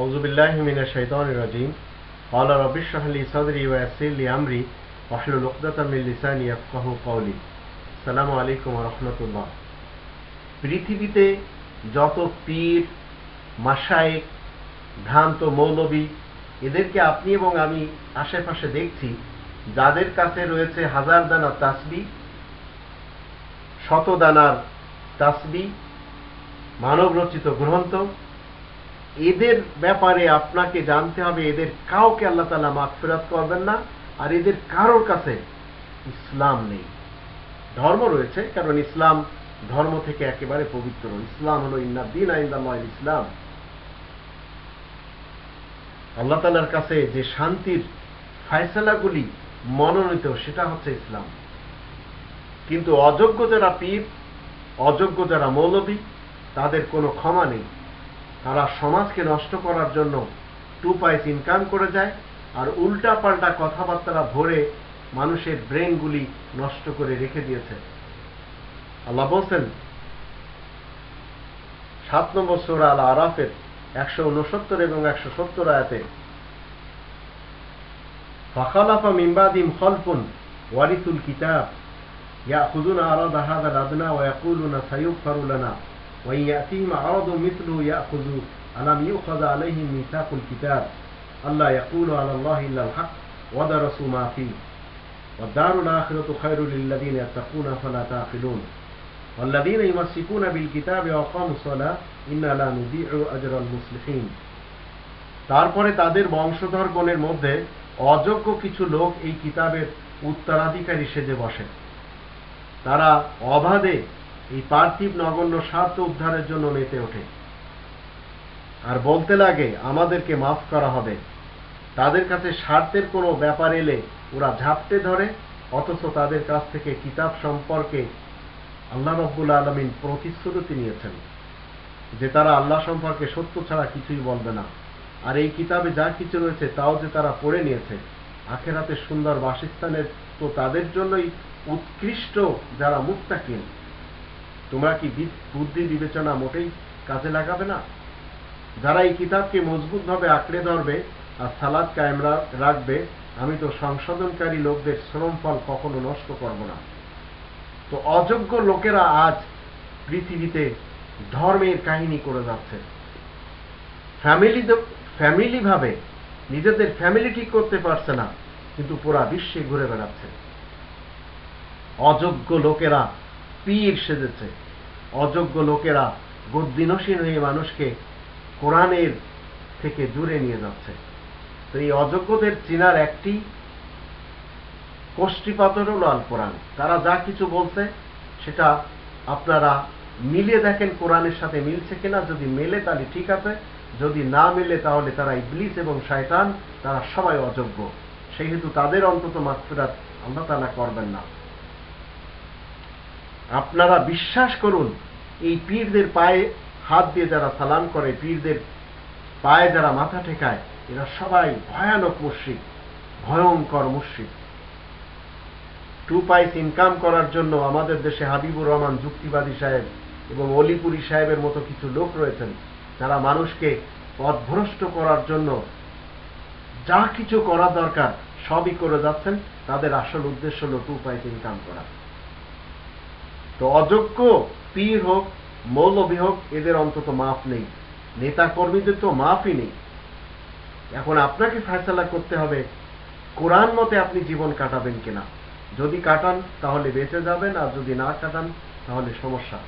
আউজুবিল্লাহমিনাশাইতানিরাজিম আল্লাহ রবিশ শাহলি সাদরি ওয়াসিলি আমরি ওয়াহলুল উকদাতামিল্লিসানি ইয়াফকাহু কওলি। পৃথিবীতে যত পীর মাসায়েক ভ্রান্ত মৌলবী, এদেরকে আপনি এবং আমি আশেপাশে দেখছি, যাদের কাছে রয়েছে হাজার দানা তাসবি, শত দানার তাসবি মানব রচিত গ্রন্থ এদের ব্যাপারে আপনাকে জানতে হবে, এদের কাউকে আল্লাহ তালা মাগফিরাত করবেন না, আর এদের কারোর কাছে ইসলাম নেই। ধর্ম রয়েছে, কারণ ইসলাম ধর্ম থেকে একেবারে পবিত্র। ইসলাম হলো ইন্নাদ্দিন আইন্দাল্লাহ ইসলাম। আল্লাহ তালার কাছে যে শান্তির ফায়সালাগুলি মনোনীত, সেটা হচ্ছে ইসলাম। কিন্তু অযোগ্য যারা পীর, অযোগ্য যারা মৌলবী, তাদের কোনো ক্ষমা নেই। তারা সমাজকে নষ্ট করার জন্য টু পাইস ইনকাম করে যায় আর উল্টা পাল্টা কথাবার্তা ভরে মানুষের ব্রেনগুলি নষ্ট করে রেখে দিয়েছে। আল্লাহ বলছেন, সাত নম্বর সোরা আল আরাফের একশো উনসত্তর এবং একশো সত্তর আয়াতে, ফাখালাফা মিম্বাদিম খলফুন ওয়ারিতুল কিতাব ইয়া হুদুন আরাদ হাদা রাদনা ওয়া ইয়াকুলুনা সায়ুগফারু ফারুলানা وإن يأتيهم عرض مثله يأخذوا ألم يؤخذ عليهم ميثاق الكتاب ألا يقولوا على الله إلا الحق ودرسوا ما فيه والدار الآخرة خير للذين يتقون فلا تعقلون والذين يمسكون بالكتاب وأقاموا الصلاة إنا لا نضيع أجر المصلحين তারপরে তাদের বংশধরগণের মধ্যে অযোগ্য কিছু লোক এই কিতাবের উত্তরাধিকারী সেজে বসে তারা অবাধে এই পার্থিব নগণ্য স্বার্থ উদ্ধারের জন্য মেতে ওঠে। আর বলতে লাগে, আমাদেরকে মাফ করা হবে। তাদের কাছে স্বার্থের কোনো ব্যাপার এলে ওরা ঝাপটে ধরে, অথচ তাদের কাছ থেকে কিতাব সম্পর্কে আল্লাহ রব্বুল আলমিন প্রতিশ্রুতি নিয়েছেন, যে তারা আল্লাহ সম্পর্কে সত্য ছাড়া কিছুই বলবে না। আর এই কিতাবে যা কিছু রয়েছে তাও যে তারা পড়ে নিয়েছে, আখেরাতে সুন্দর বাসস্থানের তো তাদের জন্যই উৎকৃষ্ট যারা মুক্তাকিন তোমরা কি বুদ্ধি বিবেচনা মোটেই কাজে লাগাবে না? যারা এই কিতাবকে মজবুতভাবে আঁকড়ে ধরবে আর সালাদ কায়েম রাখবে, আমি তো সংশোধনকারী লোকদের শ্রমফল কখনো নষ্ট করব না। তো অযোগ্য লোকেরা আজ পৃথিবীতে ধর্মের কাহিনী করে যাচ্ছে। ফ্যামিলি ফ্যামিলি ভাবে নিজেদের ফ্যামিলি ঠিক করতে পারছে না, কিন্তু পুরা বিশ্বে ঘুরে বেড়াচ্ছে। অযোগ্য লোকেরা পীর সেজেছে। অযোগ্য লোকেরা গদ্দিনসীন হয়ে মানুষকে কোরআনের থেকে দূরে নিয়ে যাচ্ছে। তো এই অযোগ্যদের চিনার একটি কোষ্ঠীপাতর হল আল কোরআন। তারা যা কিছু বলছে, সেটা আপনারা মিলিয়ে দেখেন কোরআনের সাথে মিলছে কিনা। যদি মেলে, তাহলে ঠিক আছে। যদি না মেলে, তাহলে তারা ইবলিস এবং শয়তান, তারা সবাই অযোগ্য। সেহেতু তাদের অন্তত মাত্রাত আল্লাহ তালা করবেন না। আপনারা বিশ্বাস করুন, এই পীরদের পায়ে হাত দিয়ে যারা সালাম করে, পীরদের পায়ে যারা মাথা ঠেকায়, এরা সবাই ভয়ানক মুশ্রিক, ভয়ঙ্কর মুশ্রিক। টু পাইস ইনকাম করার জন্য আমাদের দেশে হাবিবুর রহমান, যুক্তিবাদী সাহেব এবং অলিপুরি সাহেবের মতো কিছু লোক রয়েছেন, যারা মানুষকে পথভ্রষ্ট করার জন্য যা কিছু করা দরকার সবই করে যাচ্ছেন, তাদের আসল উদ্দেশ্য হল টু পাইস ইনকাম করা। তো অযোগ্য, পীর হোক, মৌলবী হোক, এদের অন্তত মাফ নেই। নেতা কর্মীদের তো মাফই নেই। এখন আপনাকে ফেসলা করতে হবে, কোরআন মতে আপনি জীবন কাটাবেন কিনা? যদি কাটান, তাহলে বেঁচে যাবেন, আর যদি না কাটান, তাহলে সমস্যা।